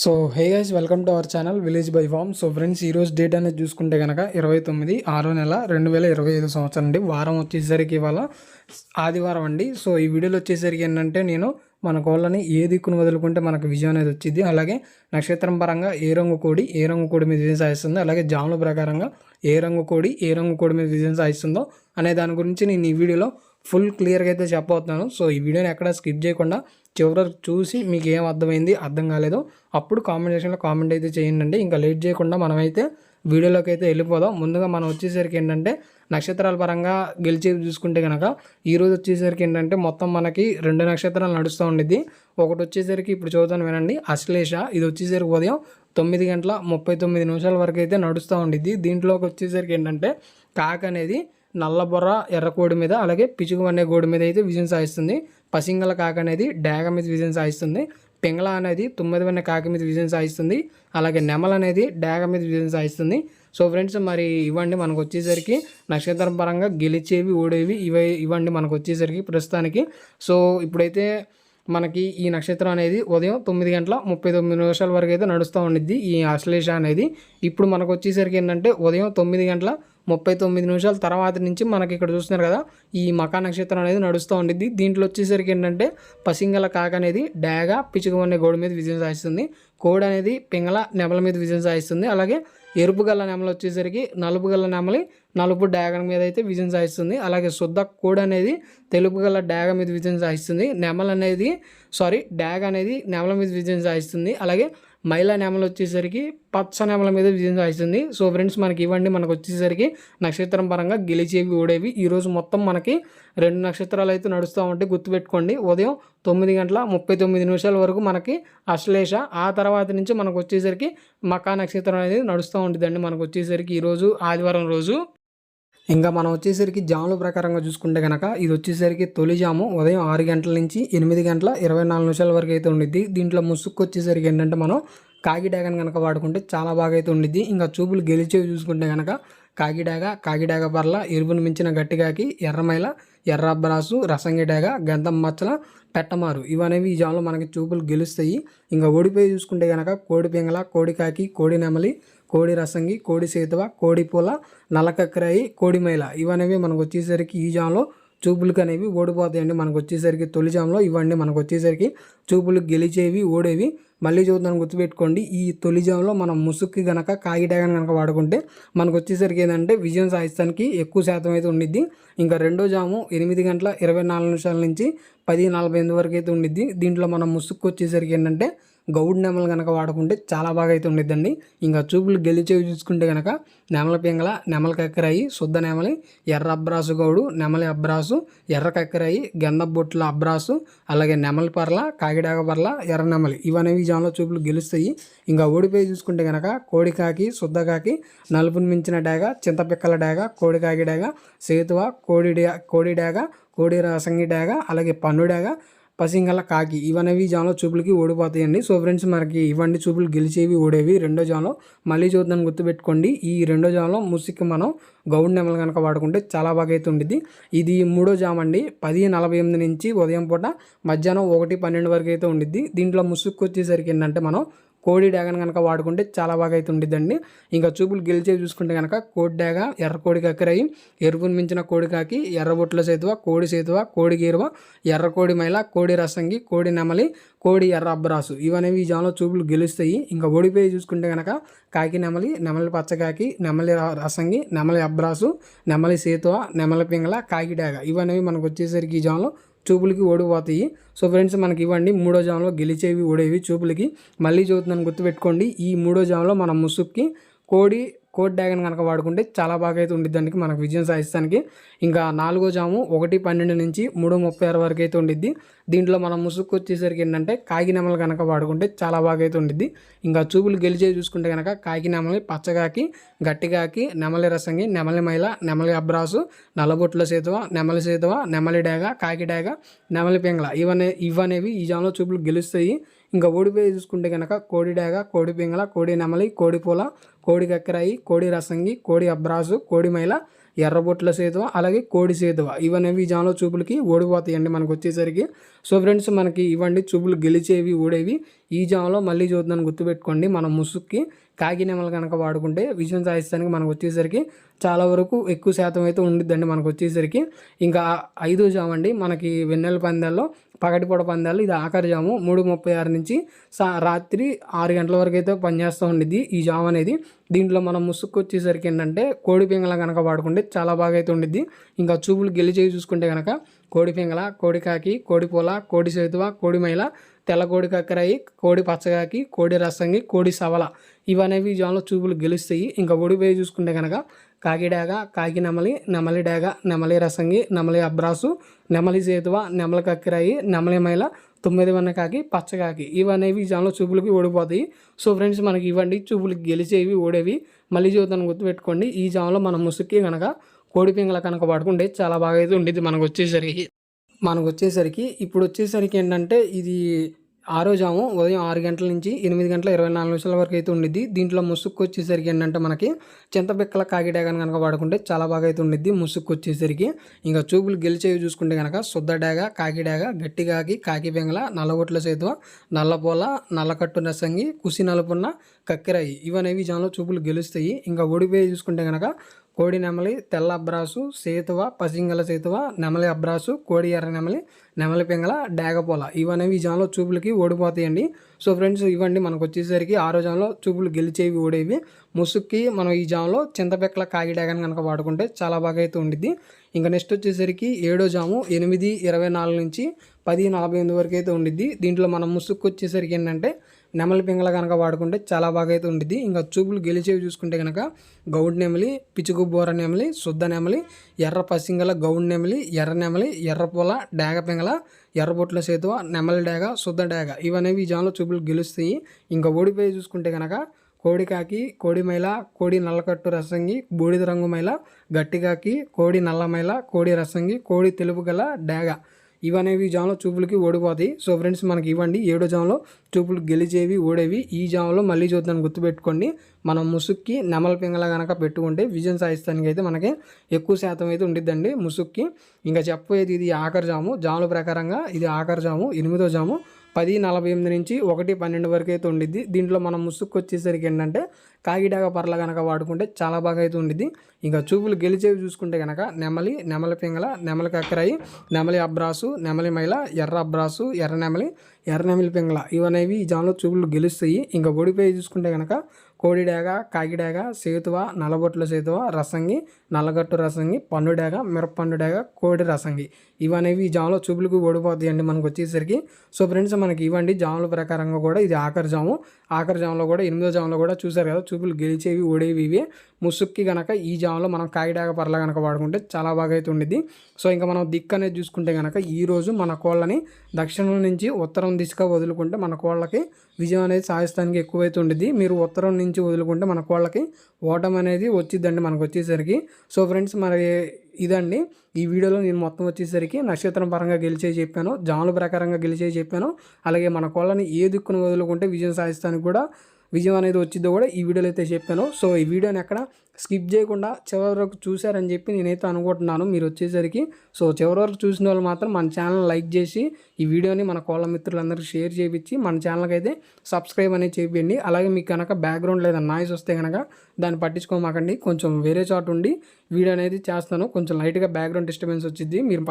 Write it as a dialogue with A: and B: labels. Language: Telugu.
A: So hey guys welcome to our channel village by farm so friends ఈరోజు డేట్ అనేది చూసుకుంటే కనుక ఇరవై తొమ్మిది ఆరో నెల రెండు వేల ఇరవై ఐదు సంవత్సరం అండి. వారం వచ్చేసరికి ఇవాళ ఆదివారం అండి. సో ఈ వీడియోలో వచ్చేసరికి ఏంటంటే నేను మన కోళ్ళని ఏ దిక్కును వదులుకుంటే మనకు విజయం అనేది వచ్చింది అలాగే నక్షత్రం పరంగా ఏ రంగు కోడి ఏ రంగు కోడి మీద విజయం సాధిస్తుంది అలాగే జాముల ప్రకారంగా ఏ రంగు కోడి ఏ రంగు కోడి మీద విజయం సాధిస్తుందో అనే దాని గురించి నేను ఈ వీడియోలో ఫుల్ క్లియర్గా అయితే చెప్పబోతున్నాను. సో ఈ వీడియోని ఎక్కడ స్కిప్ చేయకుండా చివరి చూసి మీకు ఏం అర్థమైంది అర్థం కాలేదో అప్పుడు కామెంట్ సెక్షన్లో కామెంట్ అయితే చేయండి ఇంకా లేట్ చేయకుండా మనమైతే వీడియోలోకి అయితే వెళ్ళిపోదాం. ముందుగా మనం వచ్చేసరికి ఏంటంటే నక్షత్రాల పరంగా గెలిచేది చూసుకుంటే కనుక ఈరోజు వచ్చేసరికి ఏంటంటే మొత్తం మనకి రెండు నక్షత్రాలు నడుస్తూ ఉండిద్ది. ఒకటి వచ్చేసరికి ఇప్పుడు చదువుతాను వినండి. అశ్లేష ఇది వచ్చేసరికి ఉదయం తొమ్మిది గంటల ముప్పై తొమ్మిది నిమిషాల వరకు అయితే నడుస్తూ ఉండిద్ది. దీంట్లోకి వచ్చేసరికి ఏంటంటే కాక అనేది నల్లబొర్ర ఎర్రకోడి మీద అలాగే పిచుగు అనే గోడి మీద అయితే విజయం సాధిస్తుంది. పసింగల కాక అనేది డాగ మీద విజయం సాధిస్తుంది. పింగళ అనేది తొమ్మిది వన్న కాక మీద విజయం సాధిస్తుంది. అలాగే నెమల అనేది డాగ మీద విజయం సాధిస్తుంది. సో ఫ్రెండ్స్ మరి ఇవ్వండి మనకు వచ్చేసరికి. నక్షత్రం పరంగా గెలిచేవి ఓడేవి ఇవే ఇవ్వండి మనకు వచ్చేసరికి ప్రస్తుతానికి. సో ఇప్పుడైతే మనకి ఈ నక్షత్రం అనేది ఉదయం తొమ్మిది గంటల ముప్పై తొమ్మిది నిమిషాల వరకు అయితే నడుస్తూ ఉండిద్ది ఈ అశ్లేష అనేది. ఇప్పుడు మనకు వచ్చేసరికి ఏంటంటే ఉదయం తొమ్మిది గంటల ముప్పై తొమ్మిది నిమిషాల తర్వాత నుంచి మనకి ఇక్కడ చూస్తున్నారు కదా ఈ మకా నక్షత్రం అనేది నడుస్తూ ఉండిద్ది. దీంట్లో వచ్చేసరికి ఏంటంటే పసింగల కాక అనేది డాగా పిచ్చుకమనే గోడ మీద విజయం సాధిస్తుంది. కోడి అనేది పింగళ నెమల మీద విజయం సాధిస్తుంది. అలాగే ఎరుపు గల్ల నెమలు వచ్చేసరికి నలుపు గల్ల నెమలి నలుపు డాగన్ మీద అయితే విజయం సాధిస్తుంది. అలాగే శుద్ధ కోడి అనేది తెలుపు గల డాగ మీద విజయం సాధిస్తుంది. నెమలనేది సారీ డాగ్ అనేది నెమల మీద విజయం సాధిస్తుంది. అలాగే మైలా నెమలు వచ్చేసరికి పచ్చ నెమల మీద విజయం సాధిస్తుంది. సో ఫ్రెండ్స్ మనకి ఇవ్వండి. మనకు వచ్చేసరికి నక్షత్రం పరంగా గెలిచేవి ఓడేవి. ఈరోజు మొత్తం మనకి రెండు నక్షత్రాలు అయితే నడుస్తూ ఉంటే గుర్తుపెట్టుకోండి. ఉదయం తొమ్మిది గంటల ముప్పై తొమ్మిది నిమిషాల వరకు మనకి అశ్లేష ఆ తర్వాత నుంచి మనకు వచ్చేసరికి మకా నక్షత్రం అనేది నడుస్తూ ఉంటుందండి. మనకు వచ్చేసరికి ఈరోజు ఆదివారం రోజు. ఇంకా మనం వచ్చేసరికి జాముల ప్రకారంగా చూసుకుంటే కనుక ఇది వచ్చేసరికి తొలి జాము ఉదయం ఆరు గంటల నుంచి ఎనిమిది గంటల ఇరవై నాలుగు నిమిషాల వరకు అయితే ఉండిద్ది. దీంట్లో ముసుక్కు వచ్చేసరికి ఏంటంటే మనం కాకిడాగ కనుక వాడుకుంటే చాలా బాగా అయితే ఉండిద్ది. ఇంకా చూపులు గెలిచేవి చూసుకుంటే కనుక కాకిడాగ కాకిడాగ పర్ల ఎరుపును మించిన గట్టిగాకి ఎర్రమైల ఎర్ర రసంగిడేగ గంధం మచ్చల పెట్టమారు. ఇవనేవి ఈ జాములో మనకి చూపులు గెలుస్తాయి. ఇంకా ఓడిపోయి చూసుకుంటే కనుక కోడి పింగళ కోడి కాకి కోడి నెమలి కోడి రసంగి కోడి సేతువ కోడి పూల నల్లకక్కరాయి కోడి మైల. ఇవనేవి మనకు వచ్చేసరికి ఈ జామ్లో చూపులకు అనేవి ఓడిపోతాయండి. మనకు వచ్చేసరికి తొలి జామ్లో ఇవన్నీ మనకు వచ్చేసరికి చూపులు గెలిచేవి ఓడేవి. మళ్ళీ చూద్దాం గుర్తుపెట్టుకోండి. ఈ తొలి జామ్లో మనం ముసుక్కి గనక కాగిడాగన్ కనుక వాడుకుంటే మనకు వచ్చేసరికి ఏంటంటే విజయం సాధిస్తానికి ఎక్కువ శాతం అయితే ఉండిద్ది. ఇంకా రెండో జాము ఎనిమిది గంటల ఇరవై నాలుగు నిమిషాల నుంచి పది నలభై ఎనిమిది వరకు అయితే ఉండిద్ది. దీంట్లో మనం ముసుక్కు వచ్చేసరికి ఏంటంటే గౌడ్ నెమలు కనుక వాడుకుంటే చాలా బాగా అయితే ఉండిద్దండి ఇంకా చూపులు గెలిచేవి చూసుకుంటే కనుక నెమల పింగళ నెమల కక్కరాయి శుద్ధ నెమలి ఎర్ర అబ్రాసు గౌడు నెమలి అబ్రాసు ఎర్ర కక్కరాయి గంధ బొట్ల అబ్రాసు అలాగే నెమలి పర్ల కాకిడాగ పర్ల ఎర్ర నెమలి ఇవనేవి జాన్లో చూపులు గెలుస్తాయి. ఇంకా ఓడిపోయి చూసుకుంటే కనుక కోడికాకి శుద్ధ కాకి నలుపుని మించిన డాగ చింతపిక్కల డాగ కోడికాకి డాగ సేతువ కోడి డా కోడి డాగ కోడి రసంగి డాగ అలాగే పన్ను డాగ పసింగల కాకి. ఇవనేవి జాన్లో చూపులకి ఓడిపోతాయండి. సో ఫ్రెండ్స్ మనకి ఇవన్నీ చూపులు గెలిచేవి ఓడేవి రెండో జాన్లో. మళ్ళీ చూద్దాం గుర్తుపెట్టుకోండి. ఈ రెండో జాన్లో ముసిక్కి మనం గౌడ్ నెమలు కనుక వాడుకుంటే చాలా బాగా అయితే ఉండిద్ది ఇది మూడో జామ్ అండి. పది నలభై ఎనిమిది నుంచి ఉదయం పూట మధ్యాహ్నం ఒకటి పన్నెండు వరకు అయితే ఉండిద్ది. దీంట్లో ముసుక్కు వచ్చేసరికి ఏంటంటే మనం కోడి డాగను కనుక వాడుకుంటే చాలా బాగా అయితే ఉండిద్దండి. ఇంకా చూపులు గెలిచేవి చూసుకుంటే కనుక కోడి డాగ ఎర్ర కోడి కక్కరయి ఎరుపును మించిన కోడి కాకి ఎర్రబొట్ల సేతువ కోడి సేతువ కోడి గీరువ ఎర్ర కోడి మైల కోడి రసంగి కోడి నెమలి కోడి ఎర్ర అబ్బరాసు. ఇవనేవి ఈ జాలో చూపులు గెలుస్తాయి. ఇంకా ఓడిపోయి చూసుకుంటే కనుక కాకి నెమలి నెమలి పచ్చకాకి నెమలి రసంగి నెమలి అబ్బరాసు నెమలి సేతువ నెమలి పింగళ కాకి డాగ ఇవనేవి మనకు వచ్చేసరికి ఈ జాలో చూపులకి ఓడిపోతాయి. సో ఫ్రెండ్స్ మనకి ఇవ్వండి. మూడో జామ్లో గెలిచేవి ఓడేవి చూపులకి. మళ్ళీ చదువుతున్నాను గుర్తుపెట్టుకోండి. ఈ మూడో జామ్లో మన ముసుక్కి కోడి కోడ్ డ్యాగన్ కనుక వాడుకుంటే చాలా బాగా అయితే ఉండిద్దానికి మనకు విజయం సాధిస్తానికి ఇంకా నాలుగో జాము ఒకటి పన్నెండు నుంచి మూడు ముప్పై ఆరు వరకు అయితే ఉండిద్ది. దీంట్లో మనం ముసుగు వచ్చేసరికి ఏంటంటే కాకినామలు కనుక వాడుకుంటే చాలా బాగా అయితే ఉండిద్ది. ఇంకా చూపులు గెలిచే చూసుకుంటే కనుక కాకినామలి పచ్చగాకి గట్టిగాకి నెమలి రసంగి నెమలి మైల నెమలి అబ్రాసు నల్లబొట్ల సేతువ నెమలి సేతువ నెమలి డాగ కాకి డాగ నెమలి పెంగళ ఇవనే ఇవనేవి ఈ జాములో చూపులు గెలుస్తాయి. ఇంకా ఓడిపోయి చూసుకుంటే కనుక కోడి డేగ కోడి పింగళ కోడి నెమలి కోడి పూల కోడి కక్కరాయి కోడి రసంగి కోడి అబ్రాసు కోడి మైల ఎర్రబొట్ల సేతువ అలాగే కోడి సేతువ. ఇవనేవి ఈ జామలో చూపులకి ఓడిపోతాయండి మనకు వచ్చేసరికి. సో ఫ్రెండ్స్ మనకి ఇవ్వండి చూపులు గెలిచేవి ఓడేవి ఈ జామలో మళ్ళీ చూద్దాం గుర్తుపెట్టుకోండి. మన ముసుక్కి కాకినెమలు కనుక వాడుకుంటే విజయం సాధిస్తానికి మనకు వచ్చేసరికి చాలా వరకు ఎక్కువ శాతం అయితే ఉండిద్దండి మనకు వచ్చేసరికి. ఇంకా ఐదో జామ అండి మనకి వెన్నెల పందాల్లో పగటిపూట పందాలు ఇది ఆఖరి జాము. మూడు ముప్పై ఆరు నుంచి సా రాత్రి ఆరు గంటల వరకు అయితే పనిచేస్తూ ఉండిద్ది ఈ జాము అనేది. దీంట్లో మనం ముసుక్కు వచ్చేసరికి ఏంటంటే కోడి పింగళ కనుక వాడుకుంటే చాలా బాగా అయితే ఉండిద్ది. ఇంకా చూపులు గెలిచేవి చూసుకుంటే కనుక కోడి పింగళ కోడి కాకి కోడి పూల కోడి సేతువ కోడి మైల తెల్ల కోడి కక్కరాయి కోడి పచ్చగాకి కోడి రసంగి కోడి సవల. ఇవనేవి జాన్లో చూపులు గెలుస్తాయి. ఇంకా ఓడిపోయి చూసుకుంటే కనుక కాకిడాగ కాకి నెమలి నెమలి డాగ నెమలి రసంగి నెమలి అబ్రాసు నెమలి సేతువ నెమలి కక్కిరాయి నెమలి మైల తొమ్మిది వన్న కాకి పచ్చకాకి ఇవనేవి ఈ జాన్లో చూపులకి ఓడిపోతాయి. సో ఫ్రెండ్స్ మనకి ఇవ్వండి చూపులకి గెలిచేవి ఓడేవి. మళ్ళీ చూద్దాన్ని గుర్తుపెట్టుకోండి. ఈ జాన్లో మనం ముసుక్కి కనుక కోడి పింగళ కనుక పడుకుంటే చాలా బాగా అయితే ఉండేది మనకు వచ్చేసరికి. మనకు వచ్చేసరికి ఇప్పుడు వచ్చేసరికి ఏంటంటే ఇది ఆరో జాము ఉదయం ఆరు గంటల నుంచి ఎనిమిది గంటల ఇరవై నాలుగు నిమిషాల వరకు అయితే ఉండిద్ది. దీంట్లో ముసుక్కు వచ్చేసరికి ఏంటంటే మనకి చింతపిక్కల కాకిడాగను కనుక వాడుకుంటే చాలా బాగా అయితే ఉండిద్ది ముసుక్కు వచ్చేసరికి. ఇంకా చూపులు గెలిచేవి చూసుకుంటే కనుక శుద్ధ డాగ కాకిడాగ గట్టిగాకి కాకి బెంగల నల్లగొట్ల సేతువ నల్లపోల నల్లకట్టు నసంగి కుసి నలుపున్న కక్కిరాయి ఇవనేవి జాములో చూపులు గెలుస్తాయి. ఇంకా ఓడిపోయి చూసుకుంటే కనుక కోడి నెమలి తెల్ల అబ్రాసు సేతువ పసింగల సేతువ నెమలి అబ్రాసు కోడి ఎర్ర నెమలి నెమలి పింగళ డాగపోల. ఇవనేవి ఈ జాన్లో చూపులకి ఓడిపోతాయండి. సో ఫ్రెండ్స్ ఇవ్వండి. మనకు వచ్చేసరికి ఆరో జాన్లో చూపులు గెలిచేవి ఓడేవి. ముసుక్కి మనం ఈ జామ్లో చింతపెక్కల కాగి డాగని కనుక వాడుకుంటే చాలా బాగా అయితే ఉండిద్ది. ఇంకా నెక్స్ట్ వచ్చేసరికి ఏడో జాము ఎనిమిది ఇరవై నాలుగు నుంచి పది నలభై ఎనిమిది వరకు అయితే ఉండిద్ది. దీంట్లో మనం ముసుక్కు వచ్చేసరికి ఏంటంటే నెమలి పింగళ కనుక వాడుకుంటే చాలా బాగా అయితే ఉండిద్ది. ఇంకా చూపులు గెలిచేవి చూసుకుంటే కనుక గౌడ్ నెమలి పిచుకు బోర నెమలి శుద్ధ నెమలి ఎర్ర పసింగల గౌడ్ నెమలి ఎర్ర నెమలి ఎర్రపూల డేగ పింగళ ఎర్రబొట్ల సేతువ నెమలి డాగ శుద్ధ డేగ ఇవనేవి ఈ జాములో చూపులు గెలుస్తాయి. ఇంకా ఓడిపోయి చూసుకుంటే కనుక కోడికాకి కోడి మైల కోడి నల్లకట్టు రసంగి బూడిద రంగు మైల గట్టికాకి కోడి నల్లమైల కోడి రసంగి కోడి తెలుపు గల డాగ. ఇవనేవి జామ్లో చూపులకి ఓడిపోతాయి. సో ఫ్రెండ్స్ మనకి ఇవ్వండి. ఏడో జామ్లో చూపులు గెలిచేవి ఓడేవి. ఈ జాములో మళ్ళీ చూద్దాం. గుర్తుపెట్టుకోండి. మనం ముసుక్కి నెమల పింగల కనుక పెట్టుకుంటే విజయం సాధిస్తానికి అయితే మనకి ఎక్కువ శాతం అయితే ఉండిద్దండి ముసుక్కి. ఇంకా చెప్పేది ఇది ఆఖరి జాము. జాముల ప్రకారంగా ఇది ఆఖరి జాము ఎనిమిదో జాము. పది నలభై ఎనిమిది నుంచి ఒకటి పన్నెండు వరకు అయితే ఉండిద్ది. దీంట్లో మనం ముసుక్కు వచ్చేసరికి ఏంటంటే కాకిడాగ పర్ల కనుక వాడుకుంటే చాలా బాగా అయితే ఉండిద్ది. ఇంకా చూపులు గెలిచేవి చూసుకుంటే కనుక నెమలి నెమలి పింగళ నెమలి కక్కరాయి నెమలి అబ్రాసు నెమలి మైల ఎర్ర అబ్రాసు ఎర్ర నెమలి ఎర్ర నెమలి పింగళ. ఇవనేవి ఈ జాన్లో చూపులు గెలుస్తాయి. ఇంకా ఓడిపోయి చూసుకుంటే కనుక కోడిడాగ కాకిడేగ సేతువ నలబొట్ల సేతువ రసంగి నల్లగట్టు రసంగి పన్నుడేగ మిరపన్నుడేగ కోడి రసంగి. ఇవనేవి ఈ జాములో చూపులకు ఓడిపోతాయండి మనకు వచ్చేసరికి. సో ఫ్రెండ్స్ మనకి ఇవ్వండి జాముల ప్రకారంగా కూడా ఇది ఆఖరి జాము. ఆఖరి జాములో కూడా ఎనిమిదో జాములో కూడా చూసారు కదా చూపులు గెలిచేవి ఓడేవి ఇవి. ముసుక్కి కనుక ఈ జాములో మనం కాకిడాగ పర్ల కనుక వాడుకుంటే చాలా బాగా అయితే ఉండిద్ది. సో ఇంకా మనం దిక్కు అనేది చూసుకుంటే కనుక ఈరోజు మన కోళ్ళని దక్షిణం నుంచి ఉత్తరం దిశగా వదులుకుంటే మన కోళ్ళకి విజయం అనేది సాధిస్తానికి ఎక్కువైతే ఉండిద్ది. మీరు ఉత్తరం నుంచి వదులుకుంటే మన కోళ్ళకి ఓటం అనేది వచ్చిద్దండి మనకు వచ్చేసరికి. సో ఫ్రెండ్స్ మరి ఇదండి. ఈ వీడియోలో నేను మొత్తం వచ్చేసరికి నక్షత్రం పరంగా గెలిచే చెప్పాను జాముల ప్రకారంగా గెలిచే చెప్పాను. అలాగే మన కోళ్ళని ఏ దిక్కును వదులుకుంటే విజయం సాధిస్తానికి కూడా విజయం అనేది వచ్చిందో కూడా ఈ వీడియోలో అయితే చెప్పాను. సో ఈ వీడియోని ఎక్కడ స్కిప్ చేయకుండా చివరి వరకు చూశారని చెప్పి నేనైతే అనుకుంటున్నాను మీరు వచ్చేసరికి. సో చివరి వరకు చూసిన వాళ్ళు మాత్రం మన ఛానల్ లైక్ చేసి ఈ వీడియోని మన కోళ్ళ మిత్రులందరికీ షేర్ చేయించి మన ఛానల్కి అయితే సబ్స్క్రైబ్ అనేది చేయండి అలాగే మీకు కనుక బ్యాక్గ్రౌండ్ లేదా నాయిస్ వస్తే కనుక దాన్ని పట్టించుకోమాకండి. కొంచెం వేరే చోట ఉండి వీడియో అనేది చేస్తాను. కొంచెం లైట్గా బ్యాక్గ్రౌండ్ డిస్టర్బెన్స్ వచ్చింది మీరు